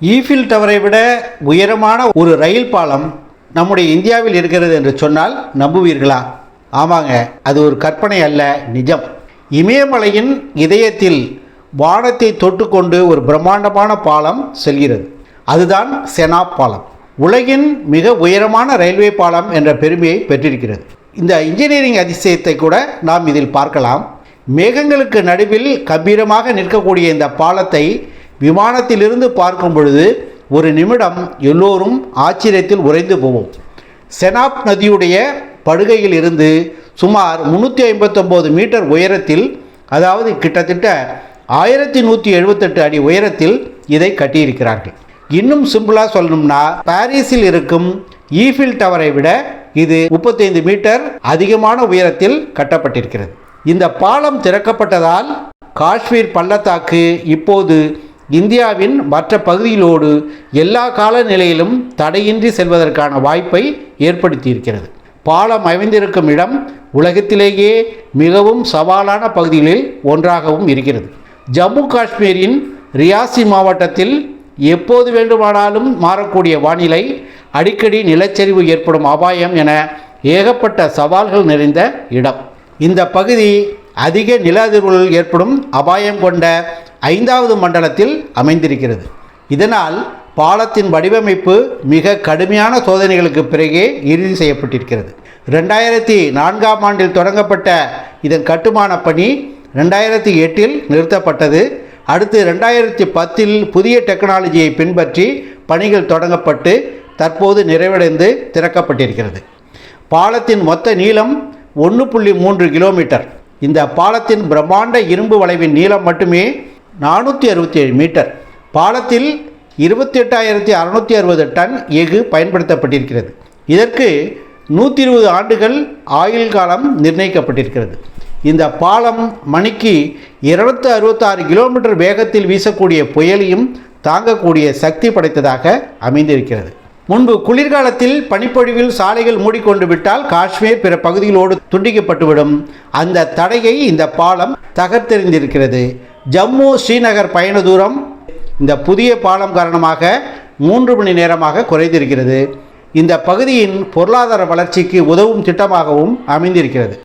Eiffel டவரை விட உயரமான ஒரு ரயில் பாலம் நம்முடைய இந்தியாவில் இருக்கிறது என்று சொன்னால் நம்புவீர்களா? ஆமாங்க அது ஒரு கற்பனை அல்ல நிஜம். இமயமலையின் இதயத்தில் வானத்தை தொட்டுக்கொண்டு ஒரு பிரம்மாண்டமான பாலம் செல்கிறது. அதுதான் செனாப் பாலம். உலகின் மிக உயரமான ரயில்வே பாலம் என்ற பெருமையை பெற்றிருக்கிறது. இந்த இன்ஜினியரிங் அதிசயத்தை கூட நாம் இதில் பார்க்கலாம். மேகங்களுக்கு நடுவில் கம்பீரமாக நிற்கக்கூடிய இந்த பாலத்தை விமானத்திலிருந்து பார்க்கும் பொழுது ஒரு நிமிடம் எல்லோரும் ஆச்சரியத்தில் உறைந்து போவோம். செனாப் நதியுடைய படுகையில் இருந்து சுமார் முந்நூற்றி ஐம்பத்தொம்போது மீட்டர் உயரத்தில் அதாவது கிட்டத்தட்ட ஆயிரத்தி நூற்றி எழுபத்தெட்டு அடி உயரத்தில் இதை கட்டியிருக்கிறார்கள். இன்னும் சிம்பிளாக சொல்லணும்னா பாரிஸில் இருக்கும் ஈஃபில் டவரை விட இது முப்பத்தைந்து மீட்டர் அதிகமான உயரத்தில் கட்டப்பட்டிருக்கிறது. இந்த பாலம் திறக்கப்பட்டதால் காஷ்மீர் பள்ளத்தாக்கு இப்போது இந்தியாவின் மற்ற பகுதிகளோடு எல்லா காலநிலையிலும் தடையின்றி செல்வதற்கான வாய்ப்பை ஏற்படுத்தியிருக்கிறது. பாலம் அமைந்திருக்கும் இடம் உலகத்திலேயே மிகவும் சவாலான பகுதிகளில் ஒன்றாகவும் இருக்கிறது. ஜம்மு காஷ்மீரின் ரியாசி மாவட்டத்தில் எப்போது வேண்டுமானாலும் மாறக்கூடிய வானிலை அடிக்கடி நிலச்சரிவு ஏற்படும் அபாயம் என ஏகப்பட்ட சவால்கள் நிறைந்த இடம். இந்த பகுதி அதிக நில அதிர்வுகள் ஏற்படும் அபாயம் கொண்ட ஐந்தாவது மண்டலத்தில் அமைந்திருக்கிறது. இதனால் பாலத்தின் வடிவமைப்பு மிக கடுமையான சோதனைகளுக்கு பிறகே இறுதி செய்யப்பட்டிருக்கிறது. ரெண்டாயிரத்தி நான்காம் ஆண்டில் தொடங்கப்பட்ட இதன் கட்டுமான பணி ரெண்டாயிரத்தி எட்டில் நிறுத்தப்பட்டது. அடுத்து ரெண்டாயிரத்தி பத்தில் புதிய டெக்னாலஜியை பின்பற்றி பணிகள் தொடங்கப்பட்டு தற்போது நிறைவடைந்து திறக்கப்பட்டிருக்கிறது. பாலத்தின் மொத்த நீளம் ஒன்று புள்ளி மூன்று கிலோமீட்டர். இந்த பாலத்தின் பிரம்மாண்ட இரும்பு வளைவின் நீளம் மட்டுமே நானூற்றி அறுபத்தி ஏழு மீட்டர். பாலத்தில் இருபத்தி எட்டாயிரத்தி அறநூற்றி அறுபது டன் எஃகு பயன்படுத்தப்பட்டிருக்கிறது. இதற்கு நூற்றி இருபது ஆண்டுகள் ஆயுள் காலம் நிர்ணயிக்கப்பட்டிருக்கிறது. இந்த பாலம் மணிக்கு இருநூத்தி அறுபத்தாறு கிலோமீட்டர் வேகத்தில் வீசக்கூடிய புயலையும் தாங்கக்கூடிய சக்தி படைத்ததாக அமைந்திருக்கிறது. முன்பு குளிர்காலத்தில் பனிப்பொழிவில் சாலைகள் மூடிக்கொண்டு விட்டால் காஷ்மீர் பிற பகுதிகளோடு துண்டிக்கப்பட்டுவிடும். அந்த தடையை இந்த பாலம் தகர்த்தெறிந்திருக்கிறது. ஜம்மு ஸ்ரீநகர் பயண தூரம் இந்த புதிய பாலம் காரணமாக மூன்று மணி நேரமாக குறைந்திருக்கிறது. இந்த பகுதியின் பொருளாதார வளர்ச்சிக்கு உதவும் திட்டமாகவும் அமைந்திருக்கிறது.